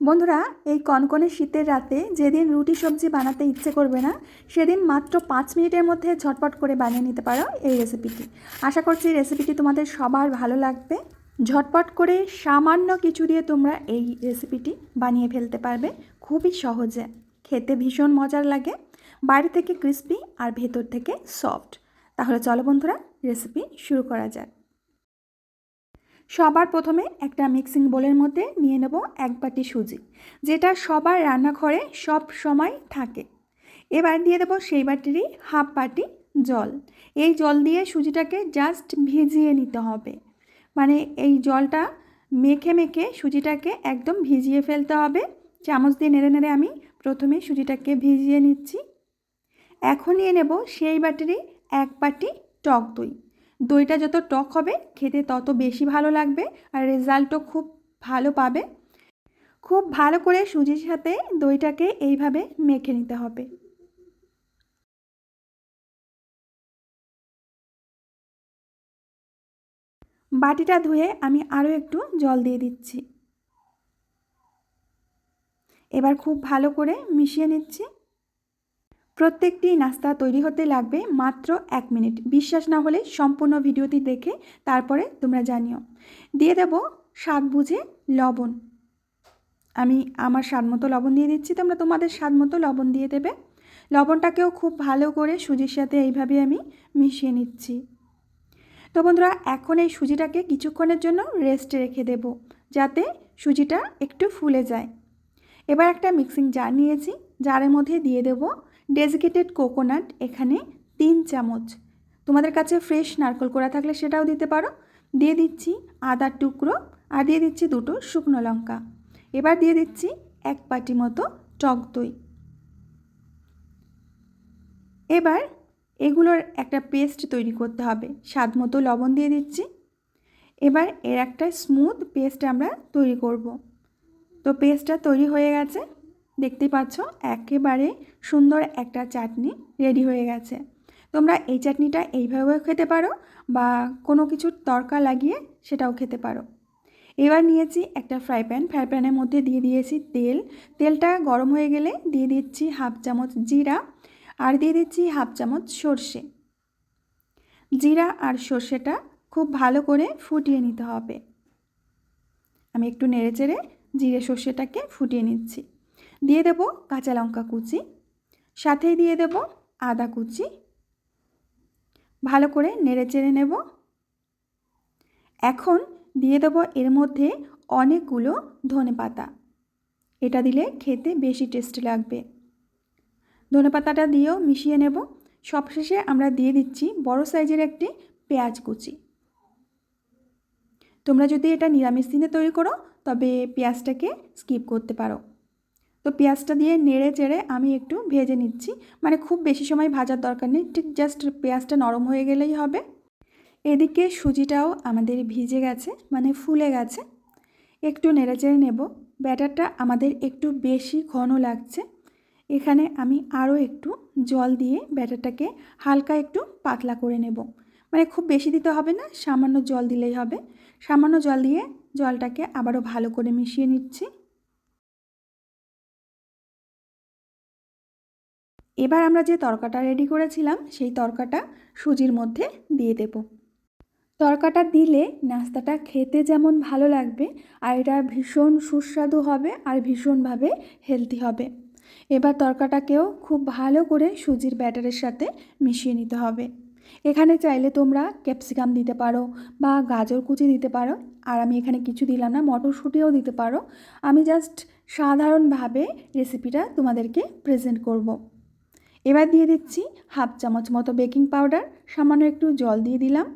বন্ধুরা, এই কনকনে শীতের রাতে যেদিন রুটি সবজি বানাতে ইচ্ছে করবে না, সেদিন মাত্র পাঁচ মিনিটের মধ্যে ঝটপট করে বানিয়ে নিতে পারো এই রেসিপিটি। আশা করছি রেসিপিটি তোমাদের সবার ভালো লাগবে। ঝটপট করে সামান্য কিছু দিয়ে তোমরা এই রেসিপিটি বানিয়ে ফেলতে পারবে খুবই সহজে। খেতে ভীষণ মজার লাগে, বাইরে থেকে ক্রিস্পি আর ভেতর থেকে সফট তাহলে চলো বন্ধুরা রেসিপি শুরু করা যাক। সবার প্রথমে একটা মিক্সিং বোলের মধ্যে নিয়ে নেব এক বাটি সুজি, যেটা সবার রান্নাঘরে সব সময় থাকে। এবার দিয়ে দেবো সেই বাটিরই হাফ বাটি জল। এই জল দিয়ে সুজিটাকে জাস্ট ভিজিয়ে নিতে হবে। মানে এই জলটা মেখে মেখে সুজিটাকে একদম ভিজিয়ে ফেলতে হবে। চামচ দিয়ে নেড়ে নেড়ে আমি প্রথমে সুজিটাকে ভিজিয়ে নিচ্ছি। এখন নিয়ে নেব সেই বাটিরই এক বাটি টক দই। দইটা যত টক হবে, খেতে তত বেশি ভালো লাগবে আর রেজাল্টও খুব ভালো পাবে। খুব ভালো করে সুজির সাথে দইটাকে এইভাবে মেখে নিতে হবে। বাটিটা ধুয়ে আমি আরও একটু জল দিয়ে দিচ্ছি। এবার খুব ভালো করে মিশিয়ে নিচ্ছি। প্রত্যেকটি নাস্তা তৈরি হতে লাগবে মাত্র এক মিনিট। বিশ্বাস না হলে সম্পূর্ণ ভিডিওটি দেখে তারপরে তোমরা জানিও। দিয়ে দেব স্বাদ বুঝে লবণ। আমি আমার স্বাদ মতো লবণ দিয়ে দিচ্ছি, তোমরা তোমাদের স্বাদ মতো লবণ দিয়ে দেবে। লবণটাকেও খুব ভালো করে সুজির সাথে এইভাবে আমি মিশিয়ে নিচ্ছি। তো বন্ধুরা, এখন এই সুজিটাকে কিছুক্ষণের জন্য রেস্টে রেখে দেব, যাতে সুজিটা একটু ফুলে যায়। এবার একটা মিক্সিং জার নিয়েছি, জারের মধ্যে দিয়ে দেব ডেজিকেটেড কোকোনাট এখানে তিন চামচ। তোমাদের কাছে ফ্রেশ নারকল করা থাকলে সেটাও দিতে পারো। দিয়ে দিচ্ছি আদার টুকরো আর দিয়ে দিচ্ছি দুটো শুকনো লঙ্কা। এবার দিয়ে দিচ্ছি এক পাটি মতো টক দই। এবার এগুলোর একটা পেস্ট তৈরি করতে হবে। স্বাদ মতো লবণ দিয়ে দিচ্ছি। এবার এর একটা স্মুথ পেস্ট আমরা তৈরি করব। তো পেস্টটা তৈরি হয়ে গেছে। দেখতেই পাচ্ছ, একেবারে সুন্দর একটা চাটনি রেডি হয়ে গেছে। তোমরা এই চাটনিটা এইভাবেও খেতে পারো বা কোনো কিছুর তরকা লাগিয়ে সেটাও খেতে পারো। এবার নিয়েছি একটা ফ্রাই প্যান ফ্রাই প্যানের মধ্যে দিয়ে দিয়েছি তেল। তেলটা গরম হয়ে গেলে দিয়ে দিচ্ছি হাফ চামচ জিরা আর দিয়ে দিচ্ছি হাফ চামচ সর্ষে। জিরা আর সর্ষেটা খুব ভালো করে ফুটিয়ে নিতে হবে। আমি একটু নেড়ে চেড়ে জিরে সর্ষেটাকে ফুটিয়ে নিচ্ছি। দিয়ে দেব কাঁচা লঙ্কা কুচি, সাথেই দিয়ে দেব আদা কুচি। ভালো করে নেড়ে চেড়ে নেব। এখন দিয়ে দেব এর মধ্যে অনেকগুলো ধনে পাতা। এটা দিলে খেতে বেশি টেস্টি লাগবে। ধনে পাতাটা দিয়েও মিশিয়ে নেব। সবশেষে আমরা দিয়ে দিচ্ছি বড় সাইজের একটি পেঁয়াজ কুচি। তোমরা যদি এটা নিরামিষ দিনে তৈরি করো, তবে পেঁয়াজটাকে স্কিপ করতে পারো। তো পেঁয়াজটা দিয়ে নেড়ে চেড়ে আমি একটু ভেজে নিচ্ছি। মানে খুব বেশি সময় ভাজার দরকার নেই, ঠিক জাস্ট পেঁয়াজটা নরম হয়ে গেলেই হবে। এদিকে সুজিটাও আমাদের ভিজে গেছে মানে ফুলে গেছে। একটু নেড়ে চেড়ে নেব। ব্যাটারটা আমাদের একটু বেশি ঘন লাগছে। এখানে আমি আরও একটু জল দিয়ে ব্যাটারটাকে হালকা একটু পাতলা করে নেব। মানে খুব বেশি দিতে হবে না, সামান্য জল দিলেই হবে। সামান্য জল দিয়ে জলটাকে আবারও ভালো করে মিশিয়ে নিচ্ছি। এবার আমরা যে তরকাটা রেডি করেছিলাম, সেই তরকাটা সুজির মধ্যে দিয়ে দেব। তরকাটা দিলে নাস্তাটা খেতে যেমন ভালো লাগবে, আর এটা ভীষণ সুস্বাদু হবে আর ভীষণভাবে হেলদি হবে। এবার তরকাটাকেও খুব ভালো করে সুজির ব্যাটারের সাথে মিশিয়ে নিতে হবে। এখানে চাইলে তোমরা ক্যাপসিকাম দিতে পারো বা গাজর কুচি দিতে পারো। আর আমি এখানে কিছু দিলাম না, মটরশুঁটিও দিতে পারো। আমি জাস্ট সাধারণভাবে রেসিপিটা তোমাদেরকে প্রেজেন্ট করব। এবার দিয়ে দিচ্ছি হাফ চামচ মতো বেকিং পাউডার, সামান্য একটু জল দিয়ে দিলাম।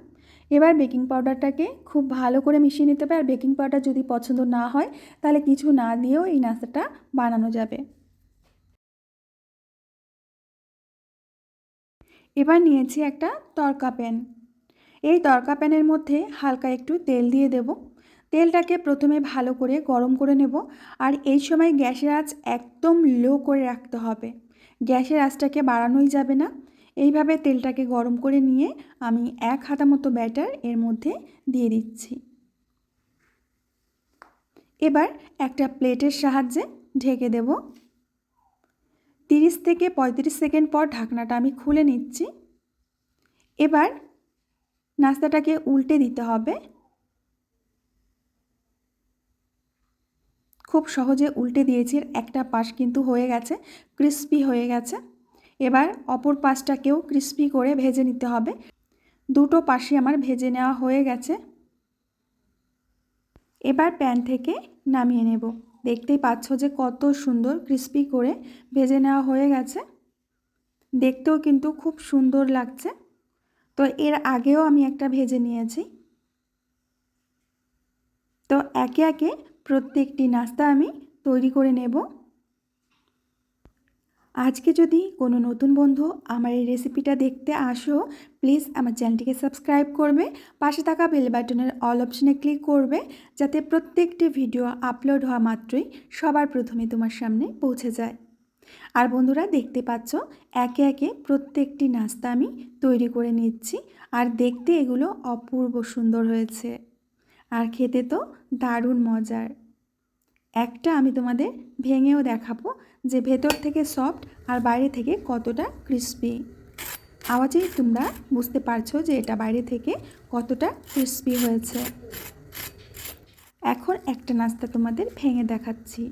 এবার বেকিং পাউডারটাকে খুব ভালো করে মিশিয়ে নিতে হবে, আর বেকিং পাউডার যদি পছন্দ না হয়, তাহলে কিছু না দিয়েও এই নাস্তাটা বানানো যাবে। এবার নিয়েছি একটা তরকা প্যান। এই তরকা প্যানের মধ্যে হালকা একটু তেল দিয়ে দেব। তেলটাকে প্রথমে ভালো করে গরম করে নেব, আর এই সময় গ্যাসের আঁচ একদম লো করে রাখতে হবে। গ্যাসের আঁচটাকে বাড়ানোই যাবে না। এইভাবে তেলটাকে গরম করে নিয়ে আমি এক হাতা মতো ব্যাটার এর মধ্যে দিয়ে দিচ্ছি। এবার একটা প্লেটের সাহায্যে ঢেকে দেব। তিরিশ থেকে পঁয়ত্রিশ সেকেন্ড পর ঢাকনাটা আমি খুলে নিচ্ছি। এবার নাস্তাটাকে উল্টে দিতে হবে। খুব সহজে উল্টে দিয়েছি, একটা পাশ কিন্তু হয়ে গেছে ক্রিস্পি হয়ে গেছে। এবার অপর পাশটাকেও ক্রিস্পি করে ভেজে নিতে হবে। দুটো পাশে আমার ভেজে নেওয়া হয়ে গেছে। এবার প্যান থেকে নামিয়ে নেব। দেখতেই পাচ্ছ যে কত সুন্দর ক্রিস্পি করে ভেজে নেওয়া হয়ে গেছে। দেখতেও কিন্তু খুব সুন্দর লাগছে। তো এর আগেও আমি একটা ভেজে নিয়েছি। তো একে একে প্রত্যেকটি নাস্তা আমি তৈরি করে নেব। আজকে যদি কোনো নতুন বন্ধু আমার এই রেসিপিটা দেখতে আসো, প্লিজ আমার চ্যানেলটিকে সাবস্ক্রাইব করবে, পাশে থাকা বেল বাটনের অল অপশনে ক্লিক করবে, যাতে প্রত্যেকটি ভিডিও আপলোড হওয়া মাত্রই সবার প্রথমে তোমার সামনে পৌঁছে যায়। আর বন্ধুরা, দেখতে পাচ্ছ, একে একে প্রত্যেকটি নাস্তা আমি তৈরি করে নিচ্ছি, আর দেখতে এগুলো অপূর্ব সুন্দর হয়েছে। আর খেতে তো দারুণ মজার। একটা আমি তোমাদের ভেঙেও দেখাবো যে ভেতর থেকে সফট আর বাইরে থেকে কতটা ক্রিস্পি আওয়াজেই তোমরা বুঝতে পারছ যে এটা বাইরে থেকে কতটা ক্রিস্পি হয়েছে। এখন একটা নাস্তা তোমাদের ভেঙে দেখাচ্ছি।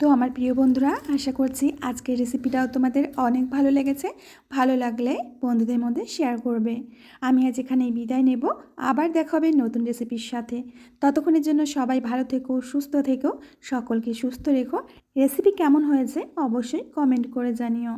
তো আমার প্রিয় বন্ধুরা, আশা করছি আজকের রেসিপিটাও তোমাদের অনেক ভালো লেগেছে। ভালো লাগলে বন্ধুদের মধ্যে শেয়ার করবে। আমি আজ এখানেই বিদায় নেব। আবার দেখা হবে নতুন রেসিপির সাথে। ততক্ষণের জন্য সবাই ভালো থেকো, সুস্থ থেকো, সকলকে সুস্থ রেখো। রেসিপি কেমন হয়েছে অবশ্যই কমেন্ট করে জানিও।